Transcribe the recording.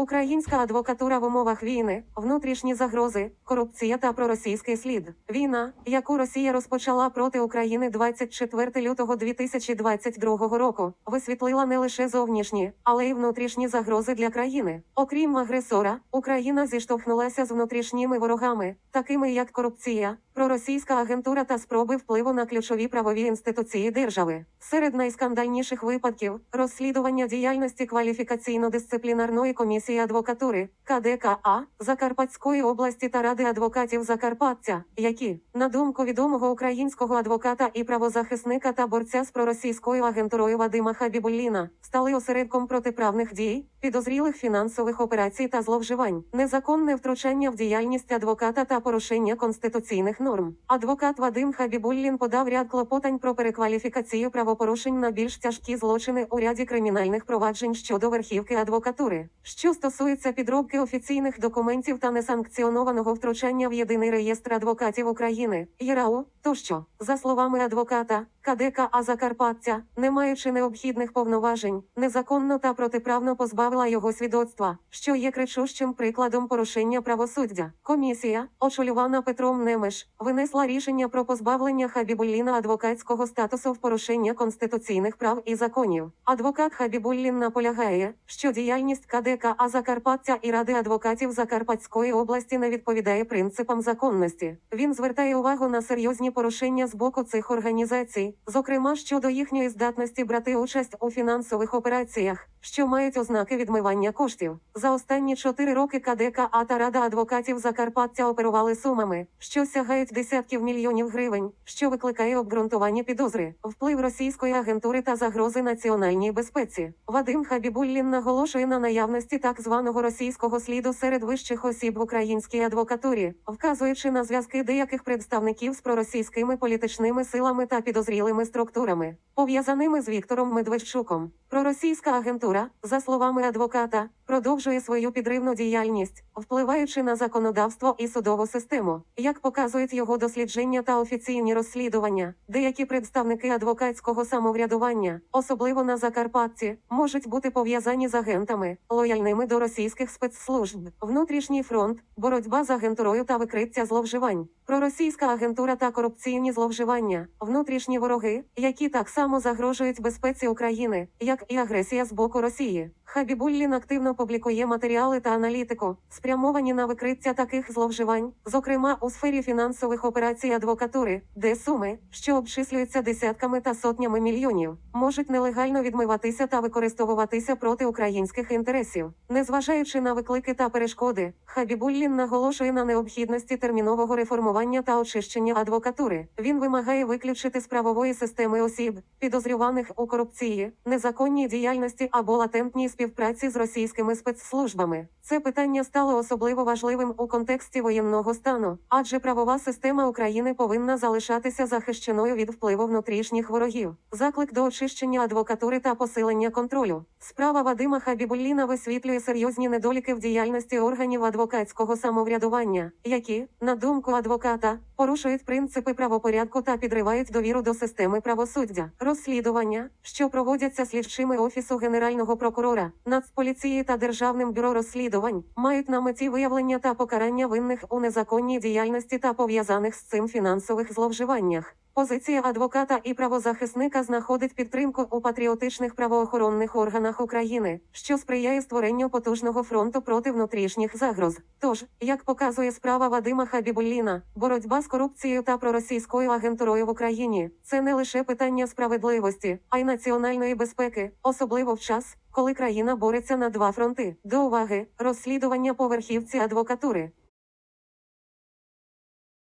Українська адвокатура в умовах війни, внутрішні загрози, корупція та проросійський слід. Війна, яку Росія розпочала проти України 24 лютого 2022 року, висвітлила не лише зовнішні, але й внутрішні загрози для країни. Окрім агресора, Україна зіштовхнулася з внутрішніми ворогами, такими як корупція, проросійська агентура та спроби впливу на ключові правові інституції держави. Серед найскандальніших випадків розслідування діяльності кваліфікаційно-дисциплінарної комісії адвокатури КДКА Закарпатської області та Ради адвокатів Закарпаття, які, на думку відомого українського адвоката і правозахисника та борця з проросійською агентурою Вадима Хабібулліна, стали осередком протиправних дій, підозрілих фінансових операцій та зловживань, незаконне втручання в діяльність адвоката та порушення конституційних норм. Адвокат Вадим Хабібуллін подав ряд клопотань про перекваліфікацію правопорушень на більш тяжкі злочини у ряді кримінальних проваджень щодо верхівки адвокатури, що стосується підробки офіційних документів та несанкціонованого втручання в єдиний реєстр адвокатів України ЄРАУ тощо, за словами адвоката. КДКА Закарпаття, не маючи необхідних повноважень, незаконно та протиправно позбавила його свідоцтва, що є кричущим прикладом порушення правосуддя. Комісія, очолювана Петром Немеш, винесла рішення про позбавлення Хабібулліна адвокатського статусу в порушення конституційних прав і законів. Адвокат Хабібуллін наполягає, що діяльність КДКА Закарпаття і Ради адвокатів Закарпатської області не відповідає принципам законності. Він звертає увагу на серйозні порушення з боку цих організацій зокрема щодо їхньої здатності брати участь у фінансових операціях, що мають ознаки відмивання коштів. За останні чотири роки КДКА та Рада адвокатів Закарпаття оперували сумами, що сягають десятків мільйонів гривень, що викликає обґрунтовані підозри, вплив російської агентури та загрози національній безпеці. Вадим Хабібуллін наголошує на наявності так званого російського сліду серед вищих осіб в українській адвокатурі, вказуючи на зв'язки деяких представників з проросійськими політичними силами та підозрілими структурами, пов'язаними з Віктором Медведчуком. Проросійська агентура, за словами адвоката, продовжує свою підривну діяльність, впливаючи на законодавство і судову систему. Як показують його дослідження та офіційні розслідування, деякі представники адвокатського самоврядування, особливо на Закарпатті, можуть бути пов'язані з агентами, лояльними до російських спецслужб, внутрішній фронт, боротьба з агентурою та викриття зловживань, проросійська агентура та корупційні зловживання, внутрішні вороги, які так само загрожують безпеці України, як і агресія з боку Росії. Хабібуллін активно публікує матеріали та аналітику, спрямовані на викриття таких зловживань, зокрема у сфері фінансових операцій адвокатури, де суми, що обчислюються десятками та сотнями мільйонів, можуть нелегально відмиватися та використовуватися проти українських інтересів. Незважаючи на виклики та перешкоди, Хабібуллін наголошує на необхідності термінового реформування та очищення адвокатури. Він вимагає виключити з правової системи осіб, підозрюваних у корупції, незаконній діяльності або латентній співпраці з російськими спецслужбами. Це питання стало особливо важливим у контексті воєнного стану, адже правова система України повинна залишатися захищеною від впливу внутрішніх ворогів. Заклик до очищення адвокатури та посилення контролю. Справа Вадима Хабібулліна висвітлює серйозні недоліки в діяльності органів адвокатського самоврядування, які, на думку адвоката, порушують принципи правопорядку та підривають довіру до системи правосуддя. Розслідування, що проводяться слідчими офісу генерального прокурора, Нацполіції та Державним бюро розслідувань, мають на меті виявлення та покарання винних у незаконній діяльності та пов'язаних з цим фінансових зловживаннях. Позиція адвоката і правозахисника знаходить підтримку у патріотичних правоохоронних органах України, що сприяє створенню потужного фронту проти внутрішніх загроз. Тож, як показує справа Вадима Хабібулліна, боротьба з корупцією та проросійською агентурою в Україні це не лише питання справедливості, а й національної безпеки, особливо в час, коли країна бореться на два фронти. До уваги розслідування по верхівці адвокатури.